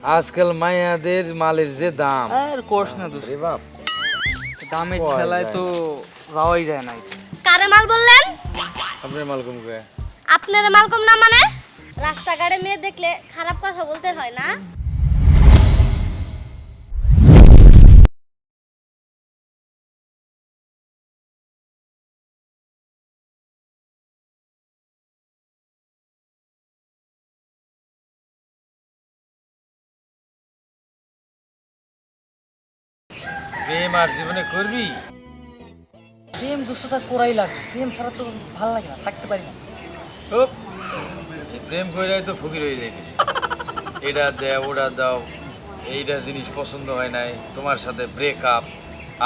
আজকাল মায়াদের মালের যে দাম। আর কোর্স না দোষ বাপ। দামের খেলায় তো যাওয়াই যায় না। কারে মাল বললেন? আপনার মালকম করে আপনার মাল কম না মানে? রাস্তাঘাটে মেয়ে দেখলে খারাপ কথা বলতে হয় না? প্রেম আর জীবনে করবি? প্রেম দুশোটা করাই লাগে প্রেম ছাড়া তো ভালো লাগে না থাকতে পারি না। প্রেম কইরাই তো ফকির হয়ে যাইতেছি। এটা দেও ওটা দাও এইটা জিনিস পছন্দ হয় নাই তোমার সাথে ব্রেকআপ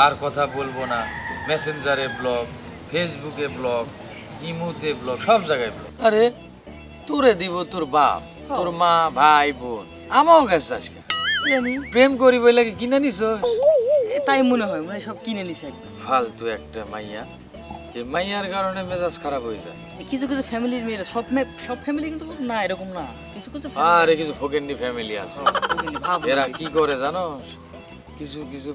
আর কথা বলব না। মেসেঞ্জারে ব্লগ ফেসবুকে ব্লগ ইমুতে ব্লগ সব জায়গায় ব্লগ আরে তোরে দিব তোর বাপ তোর মা ভাই বোন আমাও গেছে আজকে। প্রেম করি বইলে কি কিনে নিছ এ তাই মনে হয় মানে সব কিনে নিছে একদম। ফালতু একটা মাইয়া। এই মাইয়ার কারণে মেজাজ খারাপ হয়ে যায়। কিছু কিছু ফ্যামিলির মেয়েরা সব সব ফ্যামিলি কিন্তু না এরকম না। কিছু কিছু আরে কিছু ফোকেন্ডি ফ্যামিলি আছে। এরা কি করে জানো? কিছু কিছু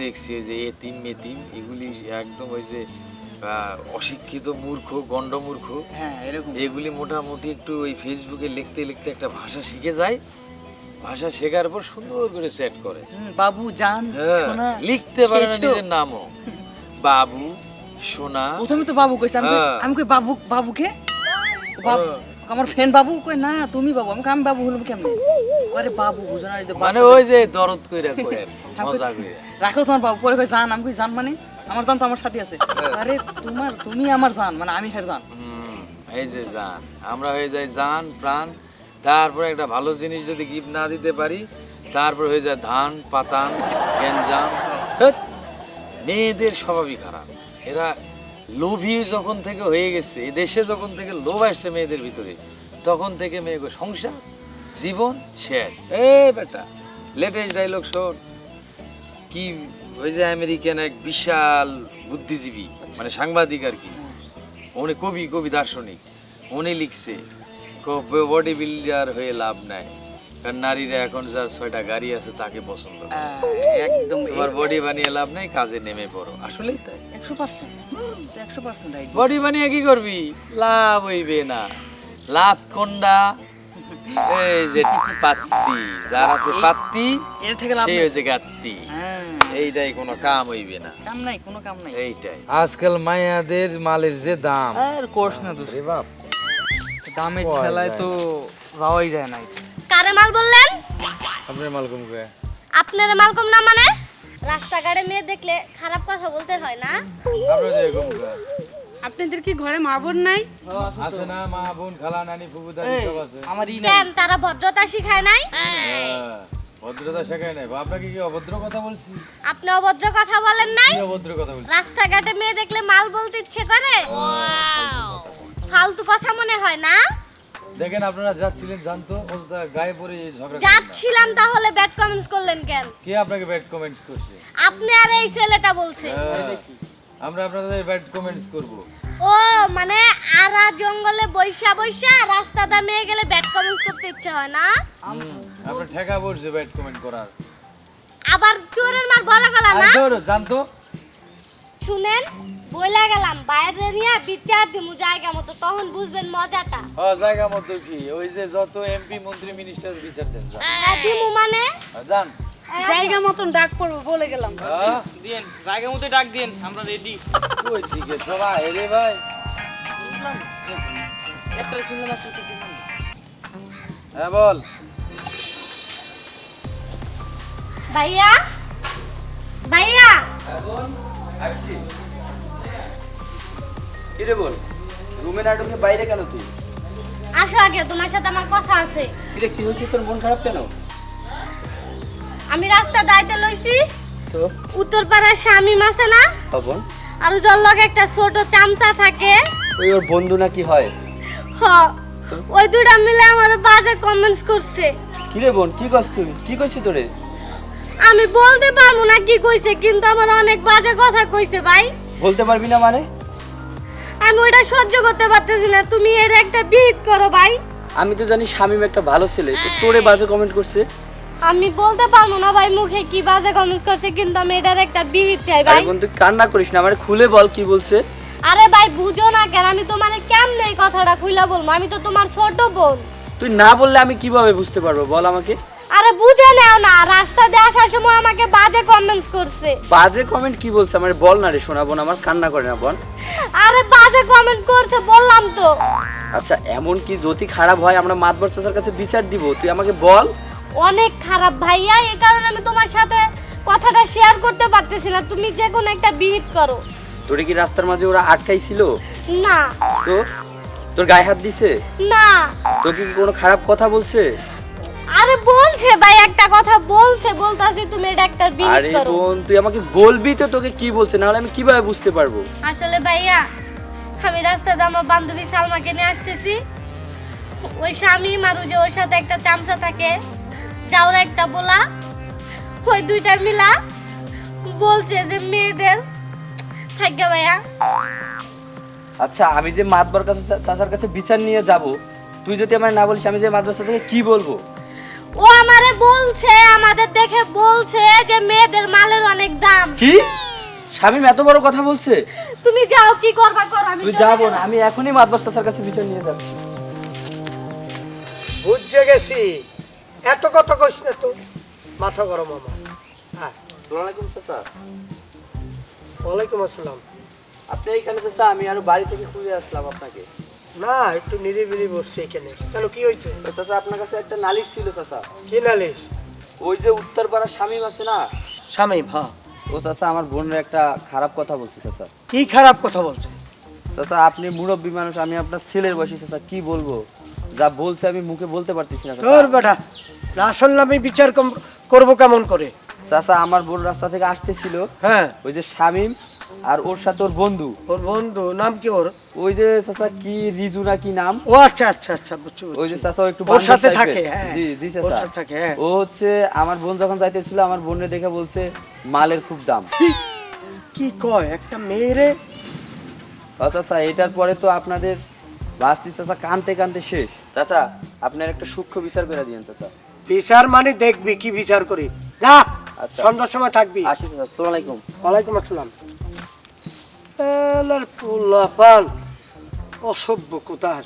দেখছি যে এতিম মেতিম এগুলি একদম ওই যে অশিক্ষিত মূর্খ গণ্ড মূর্খ। হ্যাঁ এরকম। এগুলি মোটামুটি একটু ওই ফেসবুকে লিখতে লিখতে একটা ভাষা শিখে যায়। ভাষা শেখার পর সুন্দর করে সেট করে। বাবু জান হ্যাঁ, সোনা লিখতে পারে না নিজের নামও। বাবু সোনা প্রথমে তো বাবু কইছে আমি হ্যাঁ। আমি কই বাবু বাবুকে? বাবু আমার ফ্রেন্ড বাবু কই না তুমি বাবু আমি কই, আমি বাবু হলাম কেমনে? আরে বাবু বুঝো না মানে ওই যে দরদ কইরা কয় আর কি, ঠাকুর- মজা কইরা। রাখো তোমার বাবু পরে কই জান আমি কই জান মানে? আমার জান তো আমার সাথে আছে। হ্যাঁ। আরে তোমার তুমি আমার জান মানে আমি হের জান এই যে জান আমরা হয়ে যাই জান প্রাণ তারপরে একটা ভালো জিনিস যদি গিফট না দিতে পারি, তারপর হয়ে যায় ধান, পাতান গ্যাঞ্জাম মেয়েদের স্বভাবই খারাপ। এরা লোভী যখন থেকে হয়ে গেছে দেশে যখন থেকে লোভ আসছে মেয়েদের ভিতরে, তখন থেকে মেয়ে সংসার, জীবন শেষ। এ বেটা লেটেস্ট ডাইলগ শোন। কি ওই যে আমেরিকান এক বিশাল বুদ্ধিজীবী মানে সাংবাদিক আর কি, উনি কবি কবি দার্শনিক, উনি লিখছে বডি বিল্ডার হয়ে লাভ নাই। কারণ নারীরা এখন যার ছয়টা গাড়ি আছে তাকে পছন্দ একদম তোমার বডি বানিয়ে লাভ নাই কাজে নেমে পড়ো। আসলেই তাই। একশো পার্সেন্ট। একশো পার্সেন্ট বডি বানিয়ে কি করবি? লাভ হইবে না। লাভ কোনটা এই যে পাত্তি। যার আছে পাত্তি এর থেকে লাভ সেই হয়েছে গাত্তি। হ্যাঁ। এইটাই কোনো কাম হইবে না। কাম নাই কোনো কাম নাই। এইটাই। আজকাল মায়াদের মালের যে দাম। আর কোর্স না দোষ। বাপ। দামের ঠেলায় তো যাওয়াই যায় না। কারে মাল বললেন? আপনার মালকম কে আপনার মাল কম না মানে? রাস্তাঘাটে মেয়ে দেখলে খারাপ কথা বলতে হয় না? আপনার যে এরকম কে? আপনাদের কি ঘরে মা বোন নাই? আছে না মা বোন খালা নানি ফুফু দাদি সব আছে। আমার ই নাই। কেন তারা ভদ্রতা শিখায় নাই? হ্যাঁ, ভদ্রতা শেখায় নাই। আপনাকে কি অভদ্র কথা বলছি? আপনি অভদ্র কথা বলেন নাই? অভদ্র কথা বলছি? রাস্তাঘাটে মেয়ে দেখলে মাল বলতে ইচ্ছে করে? ফালতু কথা মনে হয় না? দেখেন আপনারা যাচ্ছিলেন জানতো অযথা গায়ে পড়ে ঝগড়া। যাচ্ছিলাম তাহলে ব্যাড কমেন্টস করলেন কেন? কে আপনাকে ব্যাড কমেন্টস করছে? আপনি আর এই ছেলেটা বলছে হ্যাঁ, আমরা আপনাদের ব্যাড কমেন্টস করব। ও মানে আরা জঙ্গলে বৈশা বৈশা রাস্তাটা মেয়ে গেলে ব্যাড কমেন্টস করতে ইচ্ছে হয় না? আপনার ঠেকা পড়ছে ব্যাড কমেন্ট করার। আবার চোরের মার বড় গলা না? জানতো? শুনেন বইলা গেলাম বাইরে নিয়ে বিচার দিমু জায়গা মতো তখন বুঝবেন মজাটা। ও জায়গা মতো কি? ওই যে যত এমপি মন্ত্রী মিনিস্টার বিচার দেন যান। হ্যাঁ, দিমু মানে? যান। জায়গা মতন ডাক পড়ব বলে গেলাম। হ্যাঁ দিন জায়গা মতো ডাক দিন আমরা রেডি কই দিকে সবাই? রে ভাই। একটা শুনলাম হ্যাঁ বল। ভাইয়া? ভাইয়া? কিরে বল রুমে না ঢুকে বাইরে কেন তুই? আসো আগে তোমার সাথে আমার কথা আছে। কিরে কি হচ্ছে তোর মন খারাপ কেন? আমি রাস্তা দাইতে লইছি। তো? উত্তরপাড়ার স্বামী মাসে না? পাবন আর জল লগে একটা ছোট চামচা থাকে। ওই ওর বন্ধু না কি হয়? হ ওই দুটা মিলে আমার বাজে কমেন্টস করছে। কিরে বোন কি করছ তুই? কি করছিস তোরে? আমি বলতে পারব না কি কইছে কিন্তু আমার অনেক বাজে কথা কইছে ভাই। বলতে পারবি না মানে? আমি ওটা সহ্য করতে পারতেছি না। তুমি এর একটা বিহিত করো ভাই। আমি তো জানি শামিম একটা ভালো ছেলে তো তোরে বাজে কমেন্ট করছে। আমি বলতে পারব না ভাই মুখে কি বাজে কমেন্ট করছে কিন্তু আমি এটার একটা বিহিত চাই ভাই। বোন তুই কান্না করিস না আমার খুলে বল কি বলছে। আরে ভাই বুঝো না কেন আমি তোমার কেমনে এই কথাটা খুইলা বলব? আমি তো তোমার ছোট বোন। তুই না বললে আমি কীভাবে বুঝতে পারব? বল আমাকে। আরে বুঝে নাও না রাস্তা দিয়ে আসার সময় আমাকে বাজে কমেন্টস করছে। বাজে কমেন্ট কি বলছে? আমার বল না রে শোনা বোন আমার কান্না করে না বোন আরে বাজে কমেন্ট করছে বললাম তো। আচ্ছা এমন কি যদি খারাপ হয়? আমরা মাতবর চাচার কাছে বিচার দিব। তুই আমাকে বল। অনেক খারাপ ভাইয়া এই কারণে আমি তোমার সাথে কথাটা শেয়ার করতে পারতেছি না। তুমি যে কোনো একটা বিহিত করো। তোরে কি রাস্তার মাঝে ওরা আটকাইছিল? না। তো? তোর গায়ে হাত দিছে? না। তোকে কি কোনো খারাপ কথা বলছে? আরে বলছে ভাই একটা কথা বলছে বলতাছি তুমি এটা একটা বিহিত আরে করো। বোন তুই আমাকে বলবি তো তোকে কি বলছে না হলে আমি কীভাবে বুঝতে পারব? আসলে ভাইয়া আমি রাস্তাতে আমার বান্ধবী সালমাকে নিয়ে আসতেছি ওই স্বামী মারু যে ওর সাথে একটা চামচা থাকে যাওরা একটা বলা ওই দুইটা মিলা বলছে যে মেয়েদের থাকে ভাইয়া। আচ্ছা আমি যে মাতবর কাছে চাচার কাছে বিচার নিয়ে যাব তুই যদি আমার না বলিস আমি যে মাতবর চাচাকে কি বলব? ও আমারে বলছে আমাদের দেখে বলছে যে মেয়েদের মালের অনেক দাম। কি? স্বামী এত বড় কথা বলছে? তুমি যাও কি করবা কর আমি তুই যাব না আমি এখনই মাতবর চাচার কাছে বিচার নিয়ে যাচ্ছি। বুঝতে গেছি। এত কথা কইস না তো। মাথা গরম আমার। হ্যাঁ আসসালামাইকুম চাচা ওয়ালাইকুম আসসালাম। আপনি এইখানে চাচা আমি আরও বাড়ি থেকে খুঁজে আসলাম আপনাকে। না একটু নিরিবিলি বসছি এখানে। কেন কি হয়েছে? চাচা আপনার কাছে একটা নালিশ ছিল চাচা। কি নালিশ? ওই যে উত্তরপাড়ার স্বামী আছে না? স্বামী হ্যাঁ। ও চাচা আমার বোনের একটা খারাপ কথা বলছে চাচা। কি খারাপ কথা বলছে? চাচা আপনি মুরব্বী মানুষ আমি আপনার ছেলের বয়সী চাচা কি বলব? যা বলছে আমি মুখে বলতে পারতেছি না তোর বেটা না শুনলে আমি বিচার করব কেমন করে? চাচা আমার বোন রাস্তা থেকে আসতেছিল। হ্যাঁ। ওই যে শামিম আর ওর সাথে ওর বন্ধু। ওর বন্ধু নাম কি ওর? ওই যে চাচা কি রিজু না কি নাম? ও আচ্ছা আচ্ছা আচ্ছা বুঝছি। ওই যে চাচা একটু ওর সাথে থাকে হ্যাঁ। জি জি ওর সাথে থাকে হ্যাঁ। ও হচ্ছে আমার বোন যখন যাইতেছিল আমার বোনের দেখে বলছে মালের খুব দাম। কি কয় একটা মেয়েরে চাচা এটার পরে তো আপনাদের বাস্তি চাচা কানতে কানতে শেষ। চাচা আপনার একটা সূক্ষ্ম বিচার করে দিয়েন চাচা। বিচার মানে দেখবি কি বিচার করি। যা আচ্ছা। সন্ধ্যার সময় থাকবি। আসি চাচা। আসসালামু আলাইকুম। ওয়ালাইকুম আসসালাম। এলার অসভ্য কোথার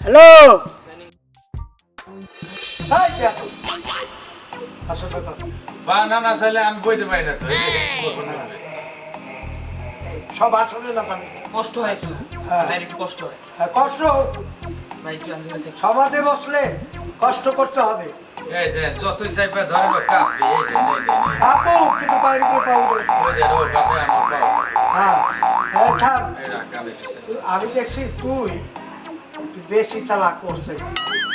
হ্যালো? বা না না চাইলে আমি বইতে পারি না তো। সব আসলে না কষ্ট হয় একটু হ্যাঁ। ভাইয়ের একটু কষ্ট হয়। হ্যাঁ, কষ্ট। সমাজে বসলে কষ্ট করতে হবে। এই দেন যতই চাইপা ধরে বা কাঁপবে। এই দেন এই দেন এই আপু কিন্তু বাইরে করে পাবো দেন। ওই দেন ওই বাপে আমার পাও। হ্যাঁ। হ্যাঁ থাম। আমি দেখছি তুই বেশি চালাক করছে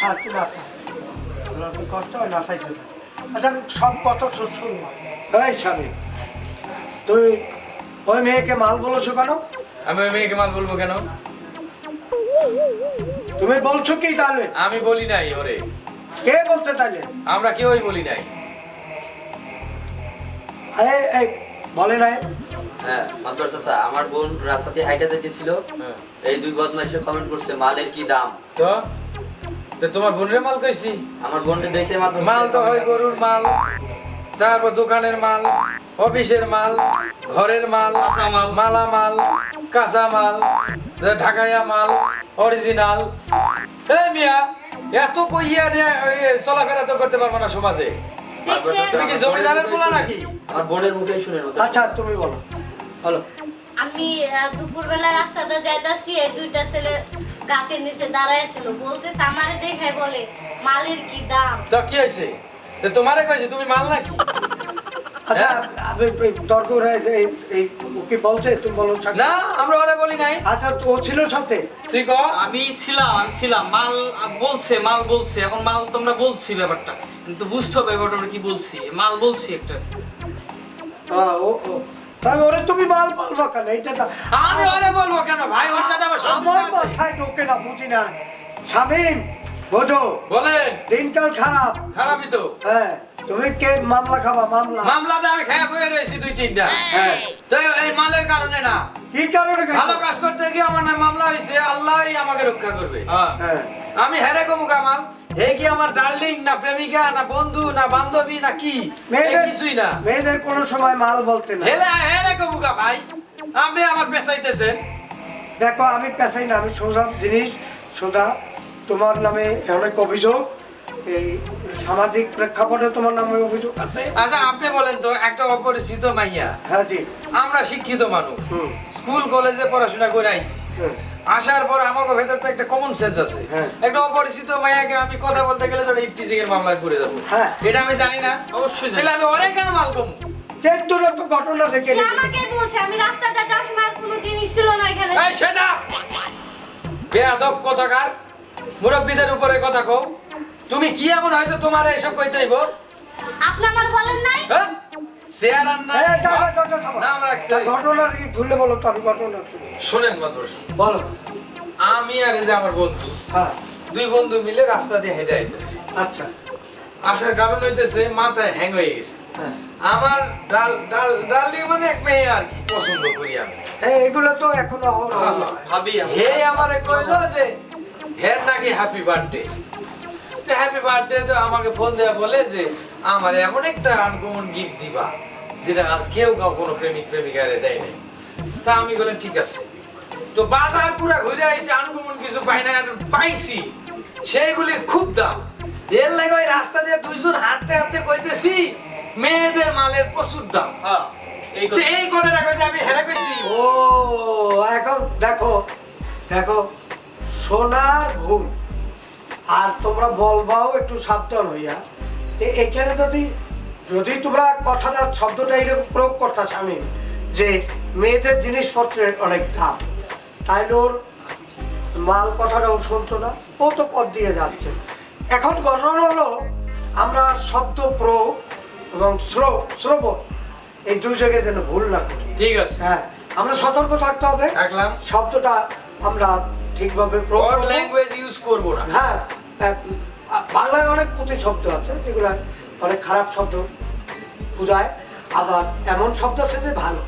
হ্যাঁ তুই নাচা। কষ্ট হয় নাচাইতে। আচ্ছা আমি সব কথা তো শুনব। এই স্বামী তুই ওই মেয়েকে মাল বলেছ কেন? আমি ওই মেয়েকে মাল বলব কেন? তুমি বলছো কি তাহলে? আমি বলি নাই ওরে। কে বলছে তাহলে আমরা কেউই বলি নাই। আরে এই বলে নাই। হ্যাঁ মাতবর চাচা আমার বোন রাস্তাতে হাইটা যাইতেছিল। হ্যাঁ। এই দুই বদমাইশে কমেন্ট করছে মালের কি দাম? তো? তো তোমার বোনের মাল কইছি? আমার বোনকে দেখে মাত্র মাল তো হয় গরুর মাল তারপর দোকানের মাল অফিসের মাল ঘরের মাল মালা। মাল কাঁচা মাল ঢাকাইয়া মাল অরিজিনাল মিয়া এত কইয়া নিয়ে ওই চলাফেরা তো করতে পারব না সমাজে। তুমি কি জমিদারের বলা নাকি? আর বোনের মুখে শুনে। আচ্ছা তুমি বলো। বলো। আমি দুপুরবেলা রাস্তাতে যাইতাছি এই দুইটা ছেলে গাছের নিচে দাঁড়ায় ছিল বলতেছে আমারে দেখে বলে মালের কি দাম? তো কি হয়েছে? তো তোমারে কইছে তুমি মাল নাকি? আচ্ছা আমি তর্ক হয়ে যে এই- এই ও কি বলছে? তুমি বলো না আমরা ওরে বলি নাই। আচ্ছা ও ছিল সাথে? তুই ক? আমি ছিলাম আমি ছিলাম। মাল বলছে মাল বলছে। এখন মাল তোমরা বলছি ব্যাপারটা। কিন্তু বুঝতে হবে ব্যাপারটা কি বলছি। মাল বলছি একটা। ও ও। তাই ওরে তুমি মাল বলব কেন? এটা আমি ওরে বলব কেন? ভাই ওর সাথে আমার ঢোকে না বুঝি না। স্বামীন বোঝো। বলেন। দিনকাল খারাপ। খারাপই তো। হ্যাঁ। তুমি কে মামলা খাবা মামলা? মামলাতে আমি খেয়ে বয়ে রয়েছি দুই তিনটা। হ্যাঁ। তো এই মালের কারণে না। কি কারণে ভালো কাজ করতে গিয়ে আমার নামে মামলা হয়েছে আল্লাহই আমাকে রক্ষা করবে। হ্যাঁ। আমি হেরে কমু কামাল হে কি আমার ডার্লিং না প্রেমিকা না বন্ধু না বান্ধবী না কি? মেয়েদের কিছুই না। মেয়েদের কোনো সময় মাল বলতে না। হেলে হেরে কমুকা ভাই। আপনি আমার পেশাইতেছেন দেখো আমি পেশাই না আমি সোজা জিনিস সোজা তোমার নামে অনেক অভিযোগ এই সামাজিক প্রেক্ষাপটে তোমার নামে অভিযোগ আছে? আচ্ছা আপনি বলেন তো একটা অপরিচিত মাইয়া। হ্যাঁ জি। আমরা শিক্ষিত মানুষ। স্কুল কলেজে পড়াশোনা করে আইছি। আসার পর আমার ভেতর তো একটা কমন সেন্স আছে। হ্যাঁ। একটা অপরিচিত মাইয়াকে আমি কথা বলতে গেলে তো ইফটিজিং এর মামলায় পড়ে যাব। হ্যাঁ। এটা আমি জানি না। অবশ্যই তাহলে আমি অনেক কেন মাল কমু যে তোরা তো ঘটনা রেখে সে আমাকে বলছে আমি রাস্তাটা যাওয়ার সময় কোনো জিনিস ছিল না এখানে। এই সেটা! বেয়াদব কথাকার। মুরব্বীদের উপরে কথা কও। তুমি কি এমন হয়েছে তোমার এইসব কইতে হইব আপনি আমার বলেন নাই? হ্যাঁ? চেয়ার আর না এই, দাও, দাও, নাম রাখছে। ঘটনা কি খুলে বলো তো আমি ঘটনা শুনি। শোনেন মাত্র বলো। আমি আর এই যে আমার বন্ধু হ্যাঁ। দুই বন্ধু মিলে রাস্তা দিয়ে হেঁটে আইতেছি। আচ্ছা। আসার কারণ হইতেছে মাথায় হ্যাং হয়ে গেছে। হ্যাঁ। আমার ডাল ডাল ডালি মানে এক মেয়ে আর কি পছন্দ করি আমি। এই, এগুলো তো এখনও হয়। ভাবি হে আমারে কইলো যে হের নাকি হ্যাপি বার্থডে হ্যাপি বার্থডে তো আমাকে ফোন দেয়া বলে যে আমার এমন একটা আনকমন গিফট দিবা যেটা আর কেউ কাউ কোনো প্রেমিক প্রেমিকারে দেয় নাই। তা আমি বললাম ঠিক আছে। তো বাজার পুরা ঘুরে আইছি আনকমন কিছু পাই না আর পাইছি। সেইগুলির খুব দাম। এর লাগে ওই রাস্তা দিয়ে দুইজন হাঁটতে হাঁটতে কইতেছি মেয়েদের মালের প্রচুর দাম। এই তো এই কথাটা কইছে আমি হেরে কইছি ও এখন দেখো দেখো সোনার ভুল আর তোমরা বলবাও একটু সাবধান হইয়া। এখানে যদি যদি তোমরা কথাটা শব্দটা এরকম প্রয়োগ করতা স্বামী যে মেয়েদের জিনিসপত্রের অনেক দাম তাইলে ওর মাল কথাটাও শুনতো না ও তো পথ দিয়ে যাচ্ছে। এখন ঘটনা হলো আমরা শব্দ প্রয়োগ এবং শ্রব শ্রবণ এই দুই জায়গায় যেন ভুল না করি। ঠিক আছে। হ্যাঁ আমরা সতর্ক থাকতে হবে। শব্দটা আমরা ঠিকভাবে প্রয়োগ ল্যাঙ্গুয়েজ ইউজ করব না। হ্যাঁ বাংলায় অনেক প্রতি শব্দ আছে যেগুলো অনেক খারাপ শব্দ বোঝায় আবার এমন শব্দ আছে যে ভালো।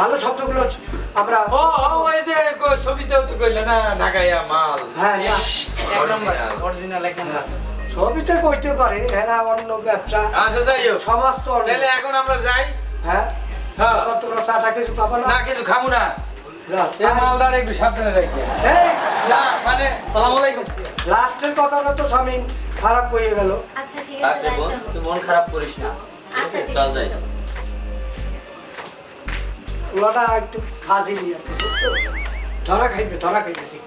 ভালো শব্দগুলো আমরা ও ও, ওই যে ছবিতেও তো কইলে না ঢাকাইয়া মাল। হ্যাঁ এক নম্বর অরিজিনাল এক নম্বর। ছবিতে কইতে পারে এরা অন্য ব্যবসা। আচ্ছা যাই হোক। সমাজ তো তাহলে এখন আমরা যাই। হ্যাঁ। হ্যাঁ। তোমরা চাটা কিছু খাব না? না কিছু খাব না। মালদার একটু সাবধানে রাখি। এই, না মানে সালাম আলাইকুম। লাস্টের কথাটা তো স্বামী খারাপ হয়ে গেল। আচ্ছা ঠিক আছে তুই মন খারাপ করিস না। আচ্ছা চল যাই। ওটা একটু ফাঁসি নিয়ে ধরা খাইবে ধরা খাইবে ঠিক।